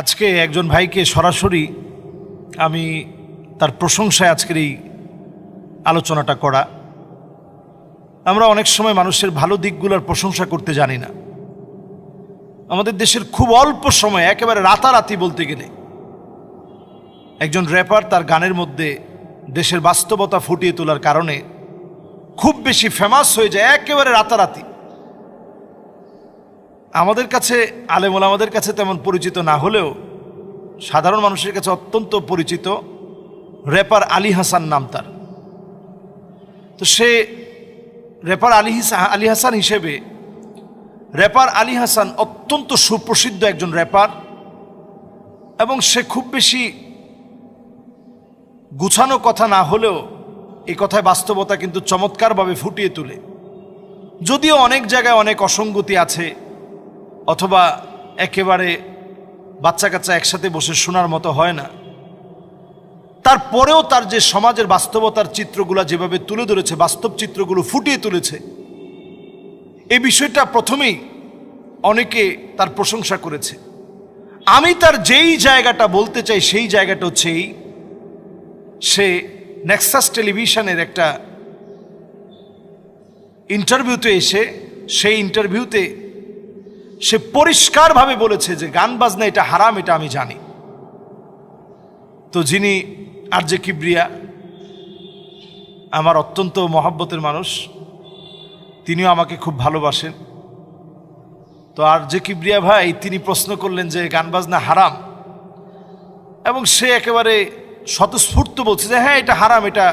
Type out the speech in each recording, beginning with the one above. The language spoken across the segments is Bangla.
আজকে একজন ভাইকে সরাসরি আমি তার প্রশংসায় আজকের এই আলোচনাটা করা। আমরা অনেক সময় মানুষের ভালো দিকগুলোর প্রশংসা করতে জানি না। আমাদের দেশের খুব অল্প সময় একেবারে রাতারাতি বলতে গেলে একজন র্যাপার তার গানের মধ্যে দেশের বাস্তবতা ফুটিয়ে তোলার কারণে খুব বেশি ফেমাস হয়ে যায়, একেবারে রাতারাতি। আমাদের কাছে আলেমুল আমাদের কাছে তেমন পরিচিত না হলেও সাধারণ মানুষের কাছে অত্যন্ত পরিচিত রেপার আলী হাসান নাম তার। তো সে রেপার আলী আলী হাসান হিসেবে র্যাপার আলী হাসান অত্যন্ত সুপ্রসিদ্ধ একজন র্যাপার এবং সে খুব বেশি গুছানো কথা না হলেও এই কথায় বাস্তবতা কিন্তু চমৎকারভাবে ফুটিয়ে তোলে। যদিও অনেক জায়গায় অনেক অসঙ্গতি আছে অথবা একেবারে বাচ্চা কাচ্চা একসাথে বসে শোনার মতো হয় না। তারপরেও তার যে সমাজের বাস্তবতার চিত্রগুলো যেভাবে তুলে ধরেছে, বাস্তব চিত্রগুলো ফুটিয়ে তুলেছে এই বিষয়টা প্রথমেই অনেকে তার প্রশংসা করেছে। আমি তার যেই জায়গাটা বলতে চাই, সেই জায়গাটা হচ্ছে এই। সে নেক্সাস টেলিভিশনের একটা ইন্টারভিউতে এসে, সেই ইন্টারভিউতে সে পরিষ্কারভাবে বলেছে যে গান বাজনা এটা হারাম, এটা আমি জানি। তো যিনি আর যে কিবরিয়া, আমার অত্যন্ত মহাব্বতের মানুষ, তিনিও আমাকে খুব ভালোবাসেন। তো আর যে কিবরিয়া ভাই, তিনি প্রশ্ন করলেন যে গান বাজনা হারাম, এবং সে একেবারে স্বতঃস্ফূর্ত বলছে যে হ্যাঁ এটা হারাম, এটা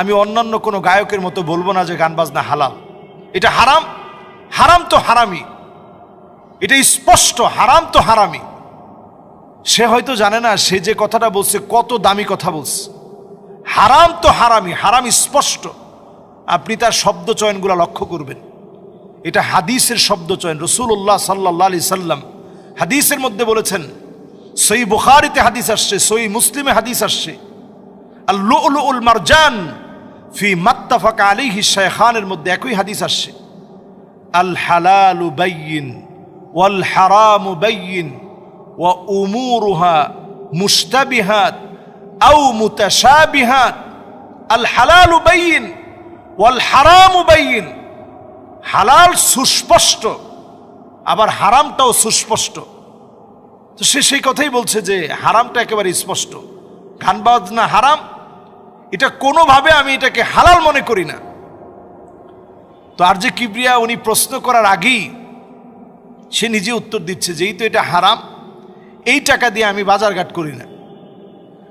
আমি অন্যান্য কোনো গায়কের মতো বলব না যে গান বাজনা হালাল। এটা হারাম হারাম তো হারামি এটা স্পষ্ট, হারাম তো হারামি সে হয়তো জানে না, সে যে কথাটা বলছে, কত দামি কথা বলছে। হারাম তো হারামি হারাম স্পষ্ট। আপনি তার শব্দ চয়নগুলো লক্ষ্য করবেন। এটা হাদিসের শব্দ চয়ন রসুল্লাহ সাল্লাহ আলি সাল্লাম হাদিসের মধ্যে বলেছেন, সই বুখারিতে হাদিস আসছে, সই মুসলিমে হাদিস আসছে। আল্লু উল মারজান ফি মাত্তাফাক আলিহি শায়খানের মধ্যে একই হাদিস আসছে, আল হালালু উমুরুহা মুশতাবিহাত আও মুতাশাবিহাত। আল হালালু বাইয়িন ওয়াল হারামু বাইয়িন। হালাল সুস্পষ্ট, আবার হারামটাও সুস্পষ্ট। তো সে সেই কথাই বলছে যে হারামটা একেবারে স্পষ্ট। গান বাজনা হারাম, এটা কোনোভাবে আমি এটাকে হালাল মনে করি না। তো আর যে কিবরিয়া উনি প্রশ্ন করার আগেই সে নিজে উত্তর দিচ্ছে যেই তো এটা হারাম, এই টাকা দিয়ে আমি বাজারঘাট করি না।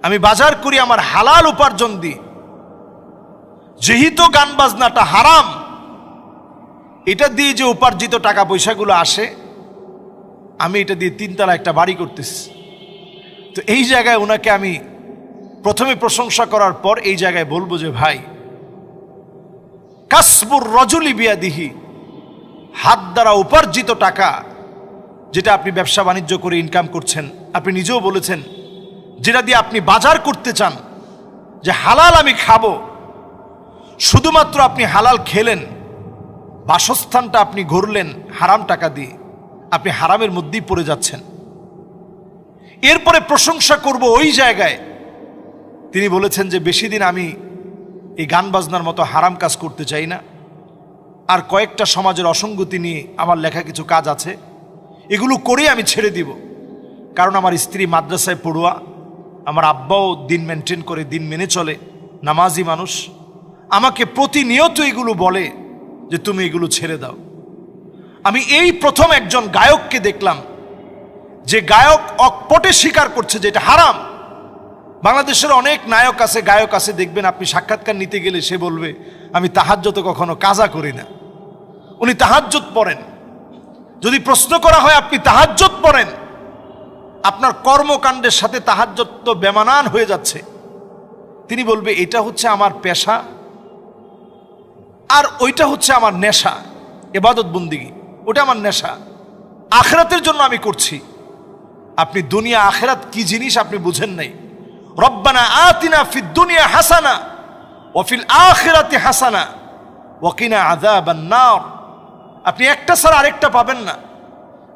আমি বাজার করি আমার হালাল উপার্জন দিই যেহেতু গান বাজনাটা হারাম, এটা দিয়ে যে উপার্জিত টাকা পয়সাগুলো আসে, আমি এটা দিয়ে তিনতলা একটা বাড়ি করতেছি। তো এই জায়গায় ওনাকে আমি প্রথমে প্রশংসা করার পর এই জায়গায় বলব যে, ভাই, কাসবুর রজলি বিয়াদিহি, হাত দ্বারা উপার্জিত টাকা যেটা আপনি ব্যবসা বাণিজ্য করে ইনকাম করছেন। আপনি নিজেও বলেছেন, যেটা দিয়ে আপনি বাজার করতে চান, যে হালাল আমি খাব, শুধুমাত্র আপনি হালাল খেলেন, বাসস্থানটা আপনি ঘুরলেন, হারাম টাকা দিয়ে আপনি হারামের মধ্যেই পড়ে যাচ্ছেন। এরপরে প্রশংসা করব ওই জায়গায়। তিনি বলেছেন যে বেশি দিন আমি এই গান বাজনার মতো হারাম কাজ করতে চাই না। আর কয়েকটা সমাজের অসঙ্গতি নিয়ে আমার লেখা কিছু কাজ আছে। এগুলো করে আমি ছেড়ে দিব। কারণ আমার স্ত্রী মাদ্রাসায় পড়ুয়া, আমার আব্বাও দিন মেনটেন করে, দিন মেনে চলে, নামাজি মানুষ। আমাকে প্রতিনিয়ত এগুলো বলে যে তুমি এগুলো ছেড়ে দাও। আমি এই প্রথম একজন গায়ককে দেখলাম, যে গায়ক অকপটে স্বীকার করছে যে এটা হারাম। বাংলাদেশের অনেক নায়ক আছে, গায়ক আছে, দেখবেন আপনি সাক্ষাৎকার নিতে গেলে সে বলবে, আমি তাহাজ্যত কখনো কাজা করি না। উনি তাহাজ্জত পড়েন। যদি প্রশ্ন করা হয়, আপনি তাহাজ্জত পড়েন। আপনার কর্মকাণ্ডের সাথে তাহাজ্জত তো বেমানান হয়ে যাচ্ছে। তিনি বলবে, এটা হচ্ছে আমার পেশা আর ওইটা হচ্ছে আমার নেশা, এবাদত বন্দিগি ওটা আমার নেশা। আখরাতের জন্য আমি করছি। আপনি দুনিয়া, আখেরাত কি জিনিস আপনি বুঝেন নাই। রব্বানা আতিনা ফিদ দুনিয়া হাসানা ওফিল আখেরাতে হাসানা ওকিনা আযাবান নার। আপনি একটা ছাড়া আরেকটা পাবেন না।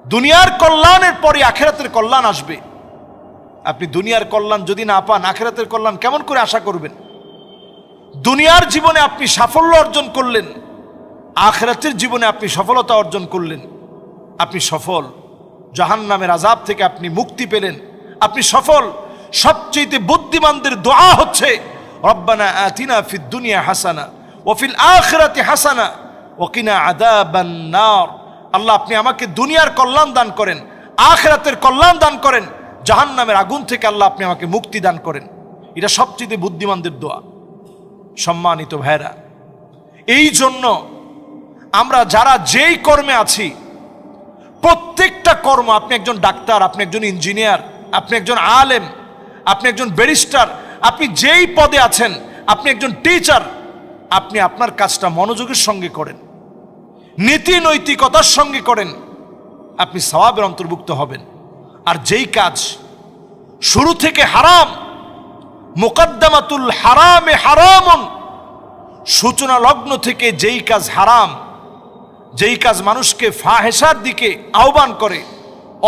দুনিয়ার কল্যাণের পরে আখেরাতের কল্যাণ আসবে। আপনি দুনিয়ার কল্যাণ যদি না পান, আখেরাতের কল্যাণ কেমন করে আশা করবেন? দুনিয়ার জীবনে আপনি সাফল্য অর্জন করলেন, আখেরাতের জীবনে আপনি সফলতা অর্জন করলেন। আপনি সফল। জাহান নামের আজাব থেকে আপনি মুক্তি পেলেন। আপনি সফল। সবচেয়ে বুদ্ধিমানদের দোয়া হচ্ছে, রব্বানা আতিনা ফিদ দুনিয়া হাসানা ওফিল আখরাতি হাসানা। ওকিনা আদাবান নার। আল্লাহ, আপনি আমাকে দুনিয়ার কল্যাণ দান করেন, আখরাতের কল্যাণ দান করেন জাহান নামের আগুন থেকে আল্লাহ আপনি আমাকে মুক্তি দান করেন। এটা সবচেয়ে বুদ্ধিমানদের দোয়া। সম্মানিত ভাইরা এই জন্য আমরা যারা যেই কর্মে আছি, প্রত্যেকটা কর্ম, আপনি একজন ডাক্তার, আপনি একজন ইঞ্জিনিয়ার, আপনি একজন আলেম, আপনি একজন ব্যারিস্টার, আপনি যেই পদে আছেন, আপনি একজন টিচার, আপনি আপনার কাজটা মনোযোগের সঙ্গে করেন। নীতি নৈতিকতার সঙ্গে করেন, আপনি সওয়াবের অন্তর্ভুক্ত হবেন। আর যেই কাজ শুরু থেকে হারাম, মোকদ্দমাতুল হারামে হারামন, সূচনা লগ্ন থেকে যেই কাজ হারাম, যেই কাজ মানুষকে ফাহেসার দিকে আহ্বান করে,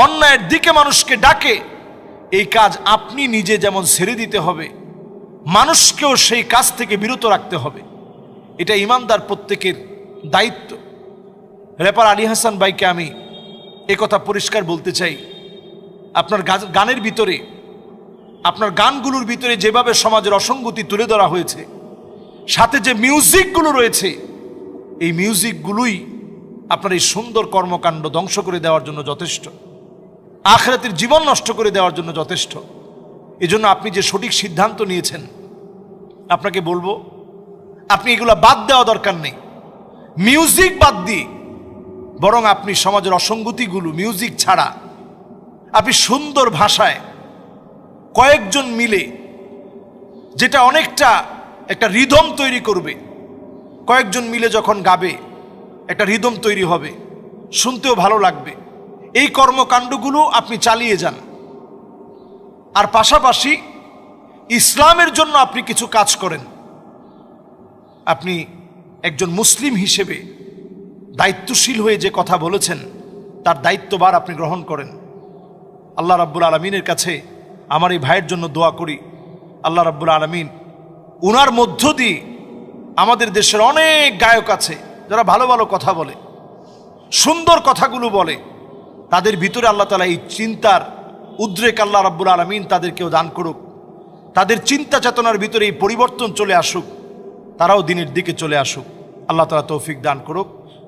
অন্যায়ের দিকে মানুষকে ডাকে, এই কাজ আপনি নিজে যেমন ছেড়ে দিতে হবে, মানুষকেও সেই কাজ থেকে বিরত রাখতে হবে। এটা ইমানদার প্রত্যেকের দায়িত্ব। রেপার আলী হাসান ভাইকে আমি কথা পরিষ্কার বলতে চাই। আপনার গানের ভিতরে, আপনার গানগুলোর ভিতরে যেভাবে সমাজের অসঙ্গতি তুলে ধরা হয়েছে, সাথে যে মিউজিকগুলো রয়েছে, এই মিউজিকগুলোই আপনার এই সুন্দর কর্মকাণ্ড ধ্বংস করে দেওয়ার জন্য যথেষ্ট। আখরাতের জীবন নষ্ট করে দেওয়ার জন্য যথেষ্ট। এজন্য আপনি যে সঠিক সিদ্ধান্ত নিয়েছেন, আপনাকে বলব, আপনি এগুলো বাদ দেওয়া দরকার নেই। মিউজিক বাদ দিয়ে বরং আপনি সমাজের অসঙ্গতিগুলো মিউজিক ছাড়া, আপনি সুন্দর ভাষায় কয়েকজন মিলে যেটা অনেকটা একটা রিদম তৈরি করবে। কয়েকজন মিলে যখন গাবে, একটা রিদম তৈরি হবে, শুনতেও ভালো লাগবে। এই কর্মকাণ্ডগুলো আপনি চালিয়ে যান। আর পাশাপাশি ইসলামের জন্য আপনি কিছু কাজ করেন। আপনি একজন মুসলিম হিসেবে দায়িত্বশীল হয়ে যে কথা বলেছেন, তার দায়িত্ববার আপনি গ্রহণ করেন। আল্লাহ রাব্বুল আলমিনের কাছে আমার এই ভাইয়ের জন্য দোয়া করি। আল্লাহ রাব্বুল আলমিন উনার মধ্য দিয়ে আমাদের দেশের অনেক গায়ক আছে, যারা ভালো ভালো কথা বলে, সুন্দর কথাগুলো বলে। তাদের ভিতরে আল্লাহ তালা এই চিন্তার উদ্রেক আল্লাহ রাব্বুল আলমিন তাদেরকেও দান করুক। তাদের চিন্তা চেতনার ভিতরে এই পরিবর্তন চলে আসুক, তারাও দিনের দিকে চলে আসুক। আল্লাহ তালা তৌফিক দান করুক।